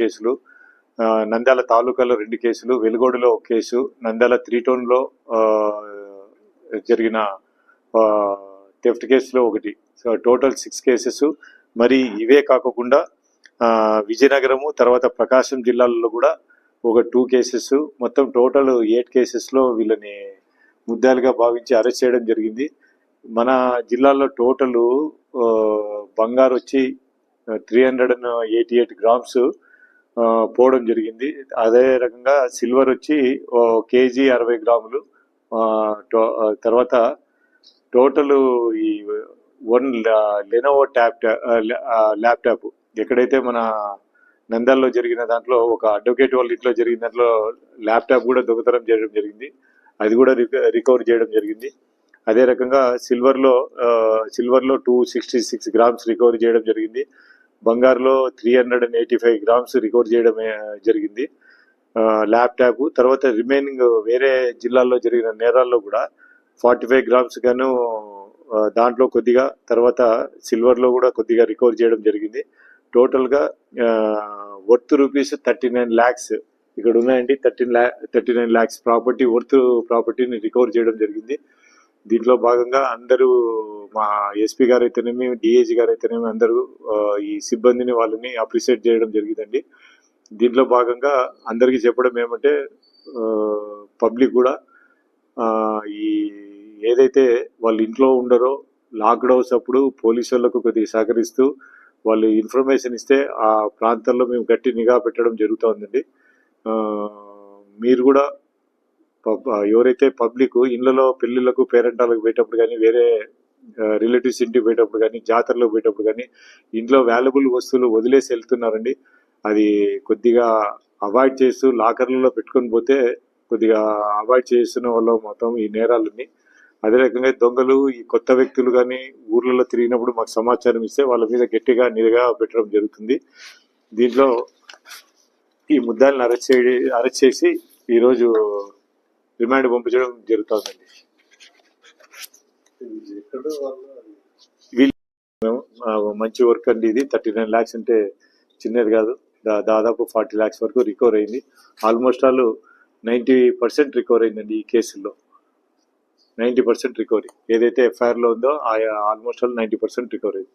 కేసులు నంద్యాల తాలూకాలో రెండు కేసులు వెలుగోడులో ఒక కేసు నంద్యాల త్రీ టౌన్లో జరిగిన థెఫ్ట్ కేసులో ఒకటి. So total six cases. మరి ఇవే కాకుండా విజయనగరము తర్వాత ప్రకాశం జిల్లాలలో కూడా ఒక టూ కేసెస్. మొత్తం టోటల్ ఎయిట్ కేసెస్లో వీళ్ళని ముద్దాలుగా భావించి అరెస్ట్ చేయడం జరిగింది. మన జిల్లాలో టోటల్ బంగారు వచ్చి three hundred and eighty eight grams. పోవడం జరిగింది. అదే రకంగా సిల్వర్ వచ్చి ఓ కేజీ అరవై గ్రాములు. తర్వాత టోటల్ ఈ వన్ లెనోవో ట్యాప్ ల్యాప్టాప్. ఎక్కడైతే మన నందల్లో జరిగిన దాంట్లో ఒక అడ్వకేట్ వాళ్ళ ఇంట్లో జరిగిన దాంట్లో ల్యాప్టాప్ కూడా దొంగతనం చేయడం జరిగింది. అది కూడా రికవర్ చేయడం జరిగింది. అదే రకంగా సిల్వర్లో సిల్వర్లో two sixty six grams recovery చేయడం జరిగింది. బంగారులో three hundred and eighty five grams recover చేయడం జరిగింది ల్యాప్టాప్ తర్వాత రిమైనింగ్ వేరే జిల్లాల్లో జరిగిన నేరాల్లో కూడా ఫార్టీ ఫైవ్ గ్రామ్స్ గాను దాంట్లో కొద్దిగా తర్వాత సిల్వర్లో కూడా కొద్దిగా రికవర్ చేయడం జరిగింది. టోటల్గా worth rupees thirty nine lakhs ఇక్కడ ఉన్నాయండి. Thirteen ల్యా thirty nine lakhs property worth ప్రాపర్టీని రికవర్ చేయడం జరిగింది. దీంట్లో భాగంగా అందరూ మా ఎస్పీ గారు అయితేనేమి డిఏజీ గారు అయితేనేమి అందరూ ఈ సిబ్బందిని వాళ్ళని అప్రిషియేట్ చేయడం జరిగిందండి. దీంట్లో భాగంగా అందరికీ చెప్పడం ఏమంటే పబ్లిక్ కూడా ఈ ఏదైతే వాళ్ళు ఇంట్లో ఉండరో లాక్డౌన్స్ అప్పుడు పోలీసు వాళ్ళకు కొద్దిగా సహకరిస్తూ వాళ్ళు ఇన్ఫర్మేషన్ ఇస్తే ఆ ప్రాంతాల్లో మేము గట్టి నిఘా పెట్టడం జరుగుతుందండి. మీరు కూడా పబ్- ఎవరైతే పబ్లిక్ ఇళ్ళలో పెళ్ళిళ్ళకు పేరెంటాలకు పోయేటప్పుడు కానీ వేరే రిలేటివ్స్ ఇంటికి పోయేటప్పుడు కానీ జాతరలో పోయేటప్పుడు కానీ ఇంట్లో వాల్యుబుల్ వస్తువులు వదిలేసి వెళ్తున్నారండి. అది కొద్దిగా అవాయిడ్ చేస్తూ లాకర్లలో పెట్టుకొని పోతే కొద్దిగా అవాయిడ్ చేస్తున్న వాళ్ళు మొత్తం ఈ నేరాలని అదే రకంగా దొంగలు ఈ కొత్త వ్యక్తులు కానీ ఊర్లలో తిరిగినప్పుడు మాకు సమాచారం ఇస్తే వాళ్ళ మీద గట్టిగా నిఘా పెట్టడం జరుగుతుంది. దీంట్లో ఈ ముద్దాలను అరెస్ట్ చేయ అరెస్ట్ చేసి ఈరోజు రిమాండ్ పంపించడం జరుగుతుందండి. మంచి వర్క్ అండి ఇది. థర్టీ నైన్ ల్యాక్స్ అంటే చిన్నది కాదు. దాదాపు ఫార్టీ ల్యాక్స్ వరకు రికవర్ అయింది. Almost all ninety percent recover అయిందండి ఈ కేసుల్లో. నైంటీ పర్సెంట్ రికవరీ ఏదైతే ఎఫ్ఐఆర్లో ఉందో almost all ninety percent recover అయింది